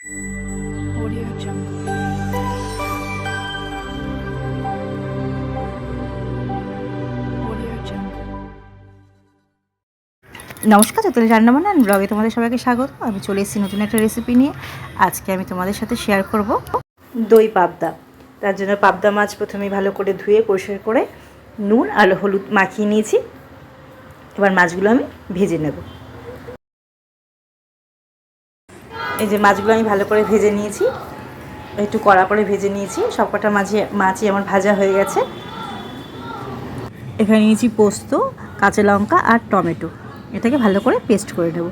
Audio Jungle. নমস্কার, চতুর্থ রান্নাবান্না অ্যান্ড ব্লগে তোমাদের সবাইকে স্বাগত। আমি চলে এসেছি নতুন একটা রেসিপি নিয়ে। আজকে আমি তোমাদের সাথে শেয়ার করব দই পাবদা। তার জন্য পাবদা মাছ প্রথমে ভালো করে ধুয়ে, পরিষ্কার করে নুন আর হলুদ মাখিয়ে নিয়েছি। এবার মাছগুলো আমি ভেজে নেব। এই যে মাছগুলো আমি ভালো করে ভেজে নিয়েছি। একটু কড়া করে ভেজে নিয়েছি। সবকটা মাঝে মাছই আমার ভাজা হয়ে গেছে। এখানে নিয়েছি পোস্ত, কাঁচা লঙ্কা আর টমেটো। এটাকে ভালো করে পেস্ট করে নেব।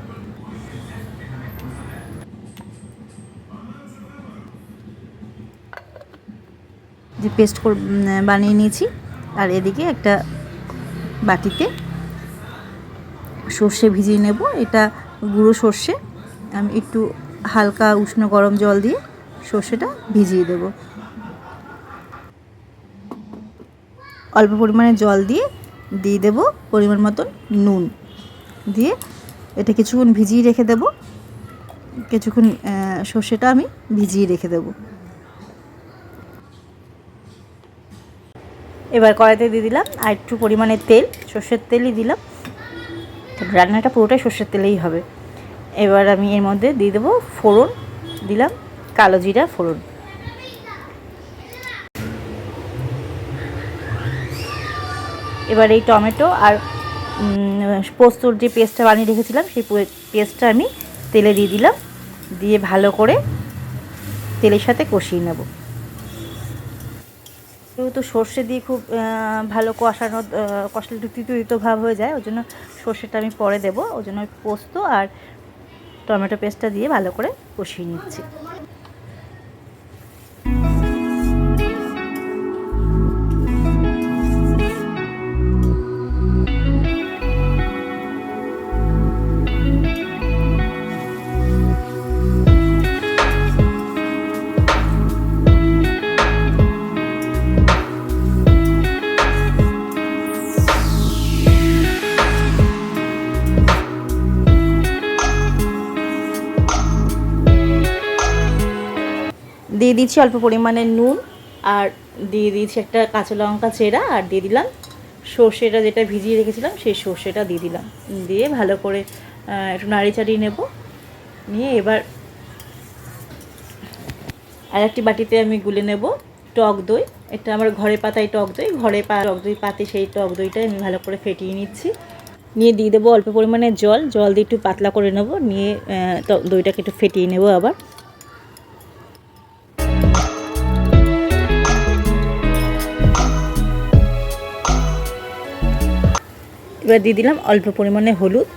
যে পেস্ট বানিয়ে নিয়েছি। আর এদিকে একটা বাটিতে সর্ষে ভিজিয়ে নেব। এটা গুঁড়ো সর্ষে। আমি একটু হালকা উষ্ণ গরম জল দিয়ে সর্ষেটা ভিজিয়ে দেব। অল্প পরিমাণে জল দিয়ে দিয়ে দেব পরিমাণ মতন নুন। দিয়ে এটা কিছুক্ষণ ভিজিয়ে রেখে দেব। কিছুক্ষণ সর্ষেটা আমি ভিজিয়ে রেখে দেব। এবার কড়াইতে দিয়ে দিলাম আর একটু পরিমাণে তেল, সর্ষের তেলই দিলাম। রান্নাটা পুরোটাই সর্ষের তেলেই হবে। এবার আমি এর মধ্যে দিয়ে দেবো ফোড়ন, দিলাম কালো জিরা ফোড়ন। এবার এই টমেটো আর পোস্তর যে পেস্টটা বানিয়ে রেখেছিলাম, সেই পেস্টটা আমি তেলে দিয়ে দিলাম, দিয়ে ভালো করে তেলের সাথে কষিয়ে নেব। যেহেতু সর্ষে দিয়ে খুব ভালো কষানো কষলে একটু তিতো তিতো ভাব হয়ে যায়, ওই জন্য সর্ষেটা আমি পরে দেবো, ওই জন্য পোস্ত আর টমেটো পেস্টটা দিয়ে ভালো করে কষিয়ে নিচ্ছি। দিয়ে দিচ্ছি অল্প পরিমাণে নুন আর দিয়ে দিয়েছি একটা কাঁচা লঙ্কা চেরা আর দিয়ে দিলাম সর্ষেটা যেটা ভিজিয়ে রেখেছিলাম সেই সর্ষেটা দিয়ে দিলাম। দিয়ে ভালো করে একটু নাড়ি চাড়িয়ে নেব। নিয়ে এবার আর একটি বাটিতে আমি গুলে নেব টক দই। এটা আমার ঘরে পাতাই টক দই, ঘরে পা টক দই পাতে সেই টক দইটাই আমি ভালো করে ফেটিয়ে নিচ্ছি। নিয়ে দিয়ে দেবো অল্প পরিমাণে জল জল দিয়ে একটু পাতলা করে নেব। নিয়ে দইটাকে একটু ফেটিয়ে নেব আবার। এবার দিয়ে দিলাম অল্প পরিমাণে হলুদ।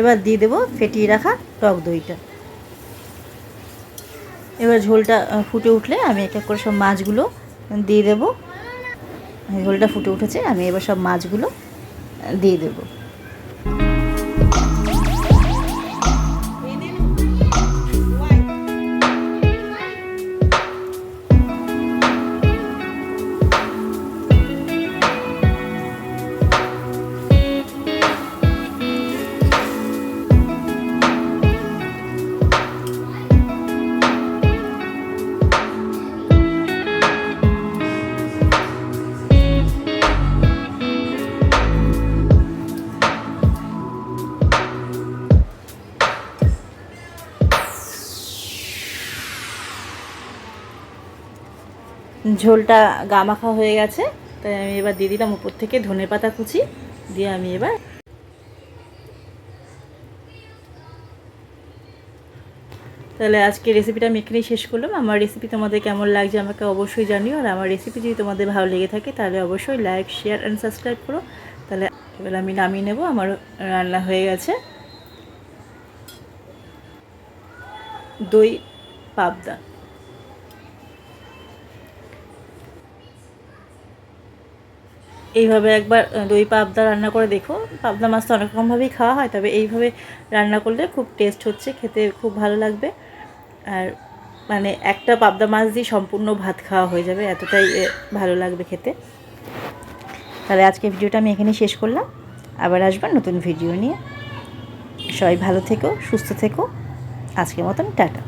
এবার দিয়ে দেবো ফেটিয়ে রাখা টক দইটা। এবার ঝোলটা ফুটে উঠলে আমি এক এক করে সব মাছগুলো দিয়ে দেবো। ঝোলটা ফুটে উঠেছে, আমি এবার সব মাছগুলো দিয়ে দেবো। ঝোলটা গামাখা হয়ে গেছে, তাই আমি এবার দিয়ে দিলাম উপর থেকে ধনে পাতা কুচি, দিয়ে আমি এবার তাহলে আজকে রেসিপিটা আমি এখানেই শেষ করলাম। আমার রেসিপি তোমাদের কেমন লাগছে আমাকে অবশ্যই জানিও, আর আমার রেসিপি যদি তোমাদের ভালো লেগে থাকে তাহলে অবশ্যই লাইক শেয়ার অ্যান্ড সাবস্ক্রাইব করো। তাহলে এবার আমি নামিয়ে নেব, আমার রান্না হয়ে গেছে। দই পাবদা। এইভাবে একবার দই পাবদা রান্না করে দেখো। পাবদা মাছ তো অনেক রকমভাবেই খাওয়া হয়, তবে এইভাবে রান্না করলে খুব টেস্ট হচ্ছে, খেতে খুব ভালো লাগবে। আর মানে একটা পাবদা মাছ দিয়ে সম্পূর্ণ ভাত খাওয়া হয়ে যাবে, এতটাই ভালো লাগবে খেতে। তাহলে আজকে ভিডিওটা আমি এখানে শেষ করলাম। আবার আসবার নতুন ভিডিও নিয়ে। সবাই ভালো থেকো, সুস্থ থেকো। আজকের মতন টাটা।